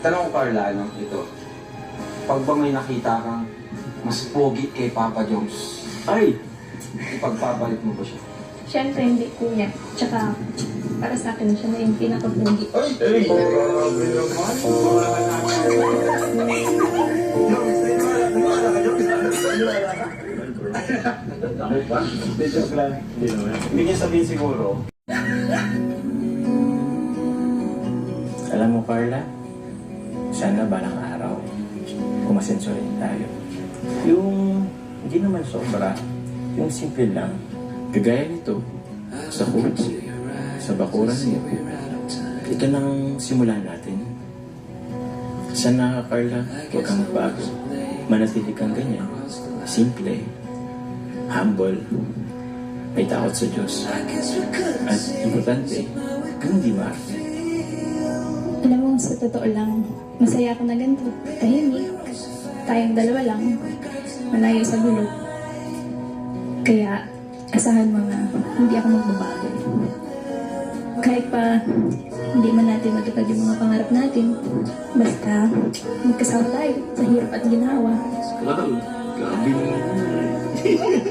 Tanong ko Carla, ano, ito. Pag ba may nakita kang mas pogi kay Papa Jones, Ay! ipagpapalit mo ba siya? Siyempre, hindi kuya. Tsaka, para sa akin, siya na yung pinakapugi. Ay! Ay! Grabe naman! Hindi, niya sabihin siguro. Alam mo, Carla, sana balang araw, kumasenso rin tayo. Yung, hindi naman sobra, yung simple lang, kagaya nito, sa kubo, sa bakuran mo. Ito nang simulan natin. Sana, Carla, huwag kang magbago. Manatili kang ganyan. Simple. Humble. May takot sa Diyos. At importante, hindi maarte. Totoo lang, masaya ako na ganito. Tahimik. Tayong dalawa lang. Malayo sa gulo. Kaya, asahan mo na hindi ako magbabago. Kahit pa hindi man natin matupad yung mga pangarap natin, basta magkasama tayo sa hirap at ginawa. Wow, grabe.